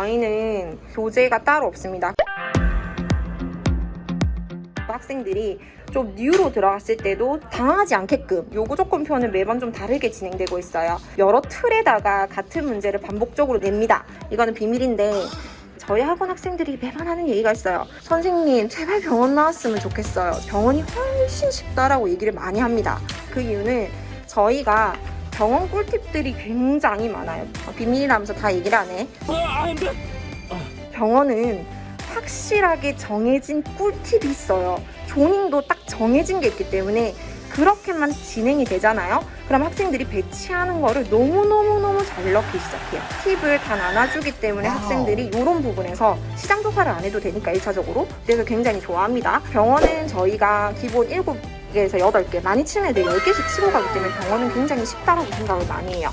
저희는 교재가 따로 없습니다. 학생들이 좀 뉴로 들어갔을 때도 당하지 않게끔 요구 조건표는 매번 좀 다르게 진행되고 있어요. 여러 틀에다가 같은 문제를 반복적으로 냅니다. 이거는 비밀인데 저희 학원 학생들이 매번 하는 얘기가 있어요. 선생님, 제발 병원 나왔으면 좋겠어요. 병원이 훨씬 쉽다라고 얘기를 많이 합니다. 그 이유는 저희가 병원 꿀팁들이 굉장히 많아요. 어, 비밀이라면서 다 얘기를 안 해. 병원은 확실하게 정해진 꿀팁이 있어요. 조닝도 딱 정해진 게 있기 때문에 그렇게만 진행이 되잖아요. 그럼 학생들이 배치하는 거를 너무너무너무 잘 넣기 시작해요. 팁을 다 나눠주기 때문에 와우. 학생들이 이런 부분에서 시장 조사를 안 해도 되니까 1차적으로 그래서 굉장히 좋아합니다. 병원은 저희가 기본 7 개에서 8개 많이 치는 애들 10개씩 치고 가기 때문에 병원은 굉장히 쉽다고 생각을 많이 해요.